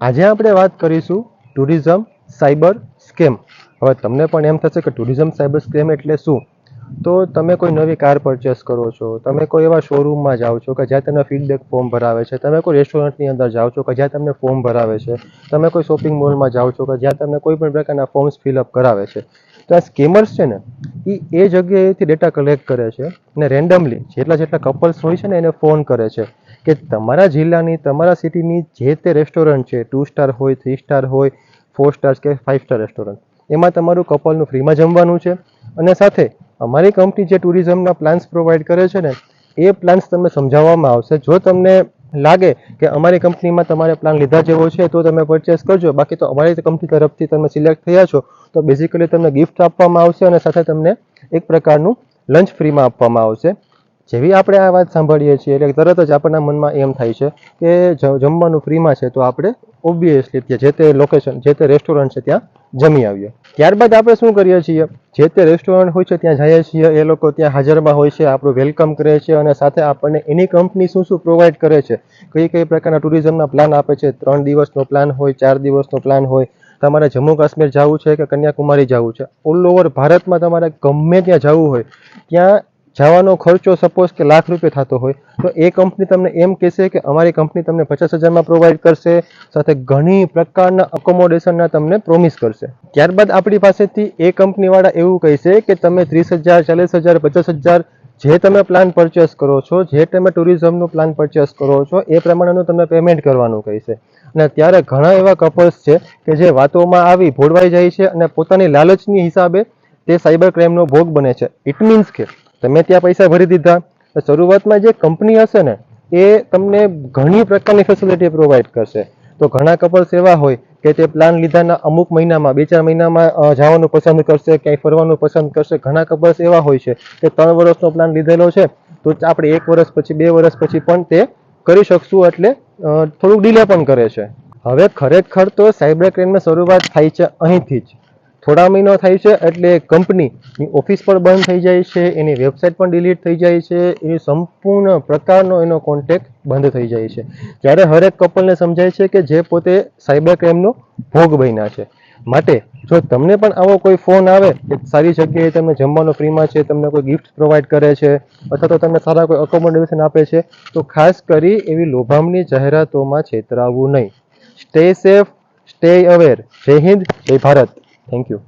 આજે આપણે વાત કરીશું ટુરિઝમ સાયબર સ્કેમ. હવે તમને પણ એમ થશે કે ટુરિઝમ સાયબર સ્કેમ એટલે શું? તો તમે કોઈ નવી કાર પરચેસ કરો છો, તમે કોઈ એવા શોરૂમમાં જાઓ છો કે જ્યાં તમને ફીડબેક ફોર્મ ભરાવે છે, તમે કોઈ રેસ્ટોરન્ટની અંદર જાઓ છો કે જ્યાં તમને ફોર્મ ભરાવે છે, તમે કોઈ શોપિંગ મોલમાં જાઓ છો કે જ્યાં તમને કોઈ પણ પ્રકારના ફોર્મ્સ ફિલઅપ કરાવે છે. તો આ સ્કેમર્સ છે ને એ એ જગ્યાએથી ડેટા કલેક્ટ કરે છે અને રેન્ડમલી જેટલા જેટલા કપલ્સ હોય છે ને એને ફોન કરે છે. કે તમારા જિલ્લાની, તમારા સિટીની જે તે રેસ્ટોરન્ટ છે ટુ સ્ટાર હોય થ્રી સ્ટાર હોય ફોર સ્ટાર કે ફાઇવ સ્ટાર રેસ્ટોરન્ટ એમાં તમારું કપલનું ફ્રીમાં જમવાનું છે. અને સાથે અમારી કંપની જે ટુરિઝમના પ્લાન્સ પ્રોવાઈડ કરે છે ને, એ પ્લાન્સ તમને સમજાવવામાં આવશે. જો તમને લાગે કે અમારી કંપનીમાં તમારે પ્લાન લીધા જેવો છે, તો તમે પરચેસ કરજો. બાકી તો અમારી કંપની તરફથી તમે સિલેક્ટ થયા છો, તો બેઝિકલી તમને ગિફ્ટ આપવામાં આવશે અને સાથે તમને એક પ્રકારનું લંચ ફ્રીમાં આપવામાં આવશે. જેવી આપણે આ વાત સાંભળીએ છીએ, એટલે તરત જ આપણના મનમાં એમ થાય છે કે જમવાનું ફ્રીમાં છે, તો આપણે ઓબ્વિયસલી જે તે લોકેશન જે તે રેસ્ટોરન્ટ છે ત્યાં જમી આવીએ. ત્યારબાદ આપણે શું કરીએ છીએ? જે તે રેસ્ટોરન્ટ હોય છે, ત્યાં જઈએ છીએ. એ લોકો ત્યાં હાજરમાં હોય છે, આપણું વેલકમ કરે છે અને સાથે આપણને એની કંપની શું શું પ્રોવાઈડ કરે છે? કઈ કઈ પ્રકારના ટુરિઝમના પ્લાન આપે છે? ત્રણ દિવસનો પ્લાન હોય, ચાર દિવસનો પ્લાન હોય. તમારે જમ્મુ કાશ્મીર જવું છે કે કન્યાકુમારી જવું છે? ઓલ ઓવર ભારતમાં તમારે ગમે ત્યાં જવું હોય, ત્યાં જવાનો ખર્ચો સપોઝ કે લાખ રૂપિયા થતો હોય, તો એ કંપની તમને એમ કહેશે કે અમારી કંપની તમને પચાસ હજારમાં પ્રોવાઈડ કરશે, સાથે ઘણી પ્રકારના અકોમોડેશનના તમને પ્રોમિસ કરશે. ત્યારબાદ આપણી પાસેથી એ કંપનીવાળા એવું કહેશે કે તમે ત્રીસ હજાર, ચાલીસ હજાર, પચાસ હજાર જે તમે પ્લાન પરચેસ કરો છો, જે તમે ટુરિઝમનું પ્લાન પરચેસ કરો છો, એ પ્રમાણેનું તમને પેમેન્ટ કરવાનું કહેશે. અને ત્યારે ઘણા એવા કપલ્સ છે કે જે વાતોમાં આવી ભોળવાઈ જાય છે અને પોતાની લાલચની હિસાબે તે સાયબર ક્રાઇમનો ભોગ બને છે. ઇટ મીન્સ કે તમે ત્યાં પૈસા ભરી દીધા. શરૂઆતમાં જે કંપની હશે ને, એ તમને ઘણી પ્રકારની ફેસિલિટી પ્રોવાઈડ કરશે. તો ઘણા કપલ્સ એવા હોય કે તે પ્લાન લીધાના અમુક મહિનામાં, બે ચાર મહિનામાં જવાનું પસંદ કરશે, ક્યાંય ફરવાનું પસંદ કરશે, ઘણા કપલ્સ એવા હોય છે કે ત્રણ વર્ષનો પ્લાન લીધેલો છે, તો આપણે એક વર્ષ પછી, બે વર્ષ પછી પણ તે કરી શકશું એટલે થોડુંક ડીલે પણ કરે છે. હવે ખરેખર તો સાયબર ક્રાઇમની શરૂઆત થાય છે અહીંથી જ. થોડા મહિનો થાય છે એટલે કંપનીની ઓફિસ પણ બંધ થઈ જાય છે, એની વેબસાઇટ પણ ડિલીટ થઈ જાય છે, એની સંપૂર્ણ પ્રકારનો એનો કોન્ટેક્ટ બંધ થઈ જાય છે. જ્યારે હરેક કપલને સમજાય છે કે જે પોતે સાયબર ક્રાઇમનો ભોગ બન્યા છે. માટે જો તમને પણ આવો કોઈ ફોન આવે કે સારી જગ્યાએ તમને જમવાનું ફ્રીમાં છે, તમને કોઈ ગિફ્ટ પ્રોવાઈડ કરે છે, અથવા તો તમને સારા કોઈ અકોમોડેશન આપે છે, તો ખાસ કરી એવી લોભામણી જાહેરાતોમાં છેતરાવું નહીં. સ્ટે સેફ સ્ટે અવેર જય હિન્દ, જય ભારત. Thank you.